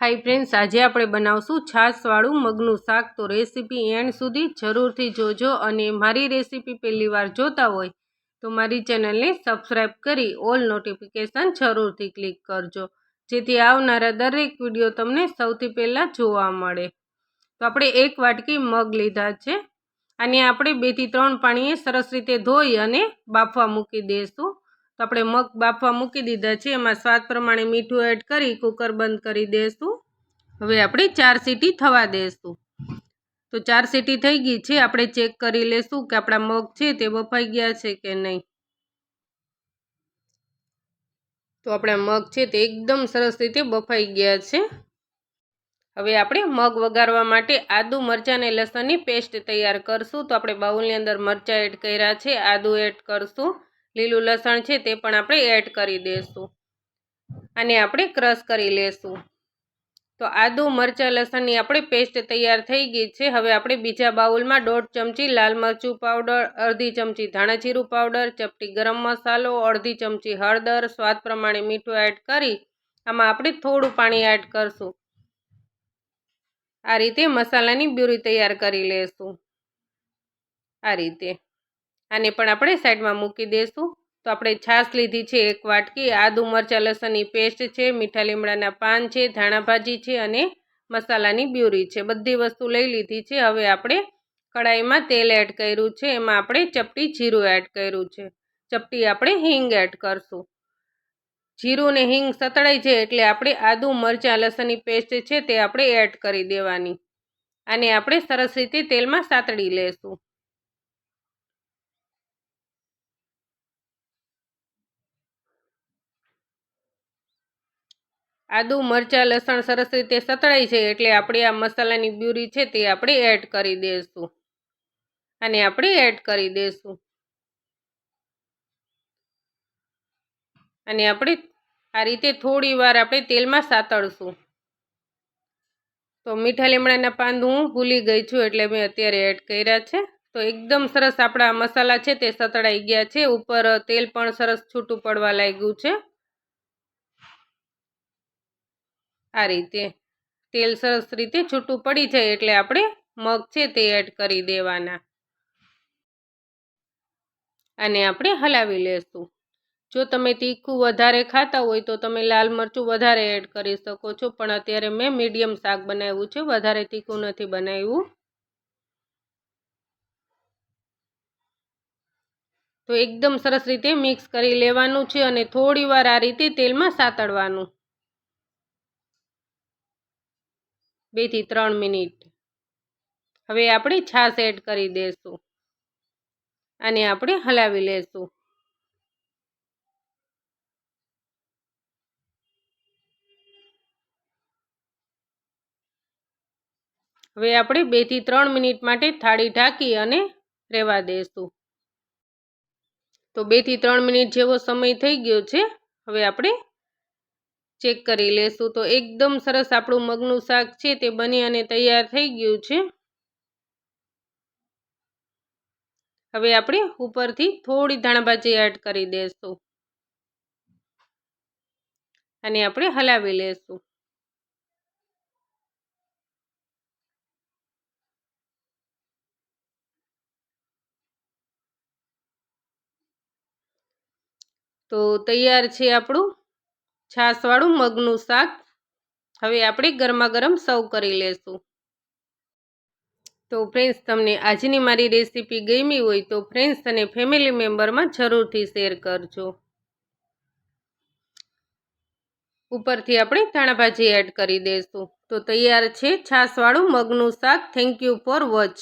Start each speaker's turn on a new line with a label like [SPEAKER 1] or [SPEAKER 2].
[SPEAKER 1] High friends, આજે આપણે બનાવશું છાશવાળું મગનું શાક. તો રેસીપી એન્ડ સુધી જરૂરથી જોજો અને મારી રેસીપી પહેલી વાર જોતા હોય તો મારી ચેનલને સબસ્ક્રાઈબ કરી ઓલ નોટિફિકેશન જરૂરથી ક્લિક કરજો, જેથી આવનારા દરેક વીડિયો તમને સૌથી પહેલાં જોવા મળે. તો આપણે એક વાટકી મગ લીધા છે. અને આપણે બેથી ત્રણ પાણીએ સરસ રીતે ધોઈ અને બાફવા મૂકી દઈશું તો આપણે મગ બાફવા મૂકી દીધા છે. એમાં સ્વાદ પ્રમાણે મીઠું એડ કરી કુકર બંધ કરી દઈશું હવે આપણે ચાર સીટી થવા દઈશું તો ચાર સીટી થઈ ગઈ છે. આપણે ચેક કરી લેશું કે આપણા મગ છે તે બફાઈ ગયા છે કે નહીં. તો આપણા મગ છે તે એકદમ સરસ રીતે બફાઈ ગયા છે. હવે આપણે મગ વઘારવા માટે આદુ, મરચાં અને લસણની પેસ્ટ તૈયાર કરશું. તો આપણે બાઉલની અંદર મરચાં એડ કર્યા છે. આદુ એડ કરશું. લીલું લસણ છે તે પણ આપણે એડ કરી દઈશું. અને આપણે ક્રશ કરી લેશું. તો આદુ, મરચાં, લસણની આપણે પેસ્ટ તૈયાર થઈ ગઈ છે. હવે આપણે બીજા બાઉલમાં દોઢ ચમચી લાલ મરચું પાવડર અડધી ચમચી ધાણાજીરું પાવડર ચપટી ગરમ મસાલો, અડધી ચમચી હળદર. સ્વાદ પ્રમાણે મીઠું એડ કરી આમાં આપણે થોડું પાણી એડ કરશું. આ રીતે મસાલાની બ્યુરી તૈયાર કરી લેશું. આ રીતે. આને પણ આપણે સાઈડમાં મૂકી દઈશું તો આપણે છાશ લીધી છે એક વાટકી, આદુ મરચાં, લસણની પેસ્ટ છે, મીઠા લીમડાના પાન છે, ધાણા ભાજી છે અને મસાલાની બ્યુરી છે. બધી વસ્તુ લઈ લીધી છે. હવે આપણે કડાઈમાં તેલ એડ કર્યું છે. એમાં આપણે ચપટી જીરું એડ કર્યું છે. ચપટી આપણે હિંગ એડ કરશું. જીરું ને હિંગ સતળાઈ છે એટલે આપણે આદુ મરચાં, લસણની પેસ્ટ છે તે આપણે એડ કરી દેવાની. આને આપણે સરસ રીતે તેલમાં સાતળી લેશું. આદુ, મરચાં, લસણ સરસ રીતે સતળાઈ છે એટલે આપણે આ મસાલાની બ્યુરી છે તે આપણે એડ કરી દઈશું અને આપણે એડ કરી દઈશું અને આપણે આ રીતે થોડી વાર આપણે તેલમાં સાતળશું. તો મીઠા લીમડાના પાન હું ભૂલી ગઈ છું એટલે મેં અત્યારે એડ કર્યા છે. તો એકદમ સરસ આપણા મસાલા છે તે સતળાઈ ગયા છે. ઉપર તેલ પણ સરસ છૂટું પડવા લાગ્યું છે. આ રીતે તેલ સરસ રીતે છૂટું પડી જાય એટલે આપણે મગ છે તે એડ કરી દેવાના. અને આપણે હલાવી લેશું. જો તમે તીખું વધારે ખાતા હોય તો તમે લાલ મરચું વધારે એડ કરી શકો છો, પણ અત્યારે મેં મીડિયમ શાક બનાવ્યું છે, વધારે તીખું નથી બનાવ્યું. તો એકદમ સરસ રીતે મિક્સ કરી લેવાનું છે અને થોડી વાર આ રીતે તેલમાં સાતળવાનું બેથી ત્રણ મિનિટ. હવે આપણે છાશ એડ કરી દઈશું અને આપણે હલાવી લેશું. હવે આપણે બેથી ત્રણ મિનિટ માટે થાળી ઢાંકી અને રહેવા દઈશું તો બેથી ત્રણ મિનિટ જેવો સમય થઈ ગયો છે. હવે આપણે ચેક કરી લેશું. તો એકદમ સરસ આપણું મગનું શાક છે તે બની અને તૈયાર થઈ ગયું છે. હવે આપણે ઉપરથી થોડી ધાણાભાજી એડ કરી દઈશું અને આપણે હલાવી લેશું. તો તૈયાર છે આપણું છાશવાળું મગનું શાક. હવે આપણે ગરમા ગરમ સર્વ કરી લેશું. તો ફ્રેન્ડ્સ તમને આજની મારી રેસીપી ગમી હોય તો ફ્રેન્ડ્સ અને ફેમિલી મેમ્બરમાં જરૂરથી શેર કરજો. ઉપરથી આપણે ધાણાભાજી એડ કરી દઈશું તો તૈયાર છે છાશવાળું મગનું શાક. Thank you for watch